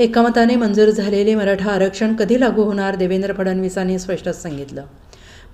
एकमताने मंजूर झालेले मराठा आरक्षण कधी लागू होणार? देवेंद्र फडणवीसांनी स्पष्टच सांगितलं.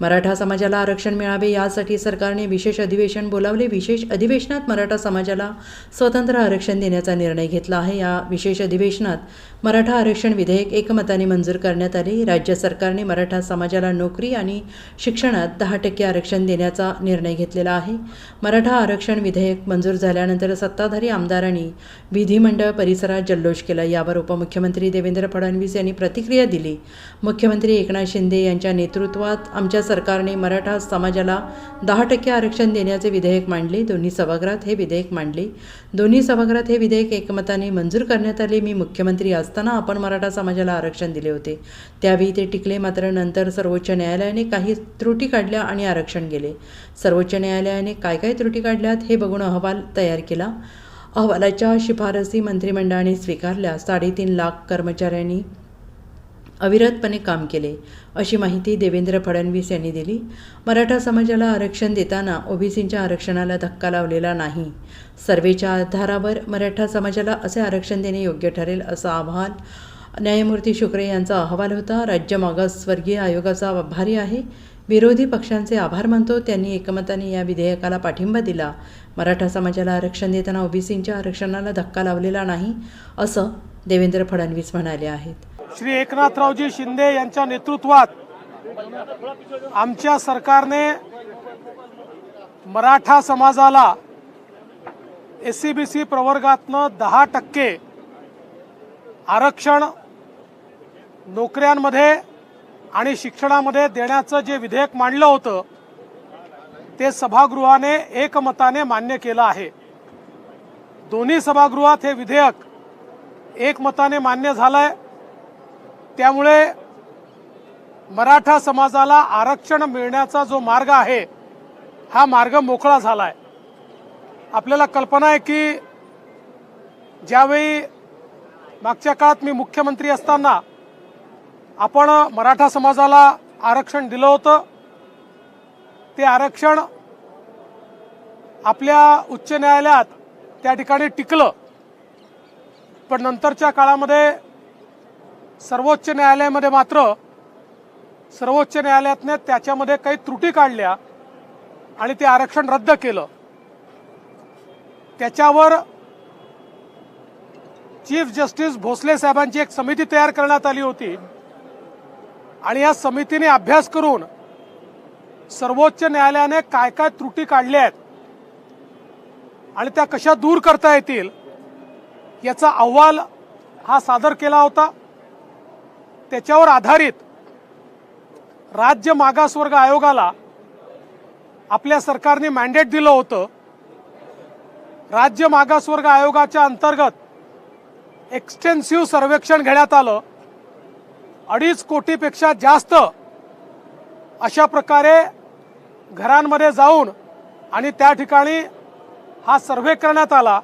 मराठा समाजाला आरक्षण मिळावे यासाठी सरकारने विशेष अधिवेशन बोलावले. विशेष अधिवेशनात मराठा समाजाला स्वतंत्र आरक्षण देण्याचा निर्णय घेतला आहे. या विशेष अधिवेशनात मराठा आरक्षण विधेयक एकमताने मंजूर करण्यात आले. राज्य सरकारने मराठा समाजाला नोकरी आणि शिक्षणात दहा टक्के आरक्षण देण्याचा निर्णय घेतलेला आहे. मराठा आरक्षण विधेयक मंजूर झाल्यानंतर सत्ताधारी आमदारांनी विधिमंडळ परिसरात जल्लोष केला. यावर उपमुख्यमंत्री देवेंद्र फडणवीस यांनी प्रतिक्रिया दिली. मुख्यमंत्री एकनाथ शिंदे यांच्या नेतृत्वात आमच्या सरकारने मराठा समाजाला दहा टक्के आरक्षण देण्याचे विधेयक मांडले. दोन्ही सभागृहात हे विधेयक मांडले. दोन्ही सभागृहात हे विधेयक एकमताने मंजूर करण्यात आले. मी मुख्यमंत्री असताना आपण मराठा समाजाला आरक्षण दिले होते. त्यावेळी ते टिकले. मात्र नंतर सर्वोच्च न्यायालयाने काही त्रुटी काढल्या आणि आरक्षण गेले. सर्वोच्च न्यायालयाने काय काय त्रुटी काढल्यात हे बघून अहवाल तयार केला. अहवालाच्या शिफारसी मंत्रिमंडळाने स्वीकारल्या. साडेतीन लाख कर्मचाऱ्यांनी अविरतपणे काम केले. अशी माहिती देवेंद्र फडणवीस यांनी दिली. मराठा समाजाला आरक्षण देताना ओबीसींच्या आरक्षणाला धक्का लावलेला नाही. सर्वेच्या आधारावर मराठा समाजाला असे आरक्षण देणे योग्य ठरेल असं आव्हान न्यायमूर्ती शुक्रे यांचा अहवाल होता. राज्य मागासवर्गीय आयोगाचा आभारी आहे. विरोधी पक्षांचे आभार मानतो. त्यांनी एकमताने या विधेयकाला पाठिंबा दिला. मराठा समाजाला आरक्षण देताना ओबीसींच्या आरक्षणाला धक्का लावलेला नाही असं देवेंद्र फडणवीस म्हणाले आहेत. श्री एकनाथरावजी शिंदे यांच्या नेतृत्वात आमच्या सरकारने मराठा समाजाला एस सी बी सी प्रवर्गातनं दहा टक्के आरक्षण नोकऱ्यांमध्ये आणि शिक्षणामध्ये देण्याचं जे विधेयक मांडलं होतं ते सभागृहाने एकमताने मान्य केलं आहे. दोन्ही सभागृहात हे विधेयक एकमताने मान्य झालं आहे त्यामुळे मराठा समाजाला आरक्षण मिळण्याचा जो मार्ग आहे हा मार्ग मोकळा झाला आहे आपल्याला कल्पना आहे की ज्यावेळी मागच्या काळात मी मुख्यमंत्री असताना आपण मराठा समाजाला आरक्षण दिलं होतं ते आरक्षण आपल्या उच्च न्यायालयात त्या ठिकाणी टिकलं. पण नंतरच्या काळामध्ये सर्वोच्च न्यायालयामध्ये मात्र सर्वोच्च न्यायालयातने त्याच्यामध्ये काही त्रुटी काढल्या आणि ते आरक्षण रद्द केलं. त्याच्यावर चीफ जस्टिस भोसले साहेबांची एक समिती तयार करण्यात आली होती. आणि या समितीने अभ्यास करून सर्वोच्च न्यायालयाने काय काय त्रुटी काढल्या आहेत आणि त्या कशा दूर करता येतील याचा अहवाल हा सादर केला होता. त्याच्यावर आधारित राज्य मागासवर्ग आयोगाला आपल्या सरकारने मॅन्डेट दिलं होतं. राज्य मागासवर्ग आयोगाच्या अंतर्गत एक्सटेन्सिव्ह सर्वेक्षण घेण्यात आलं. अडीच कोटीपेक्षा जास्त अशा प्रकारे घरांमध्ये जाऊन आणि त्या ठिकाणी हा सर्वे करण्यात आला.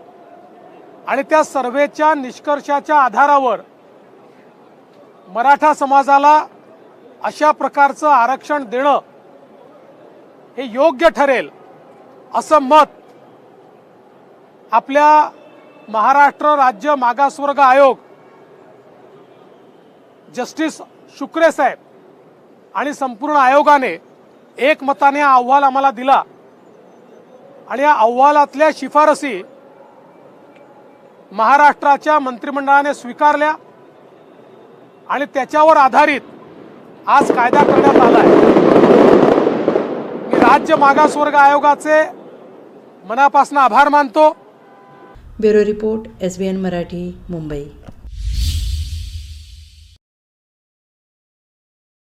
आणि त्या सर्वेच्या निष्कर्षाच्या आधारावर मराठा समाजाला अशा प्रकारचं आरक्षण देणं हे योग्य ठरेल असं मत आपल्या महाराष्ट्र राज्य मागासवर्ग आयोग जस्टिस शुक्रे साहेब आणि संपूर्ण आयोगाने एकमताने हा अहवाल आम्हाला दिला. आणि या अहवालातल्या शिफारसी महाराष्ट्राच्या मंत्रिमंडळाने स्वीकारल्या. आणि त्याच्यावर आधारित आज कायदा करण्यात आलाय. मी राज्य मागासवर्ग आयोगाचे मनापासून आभार मानतो. Bureau report S B N Marathi Mumbai.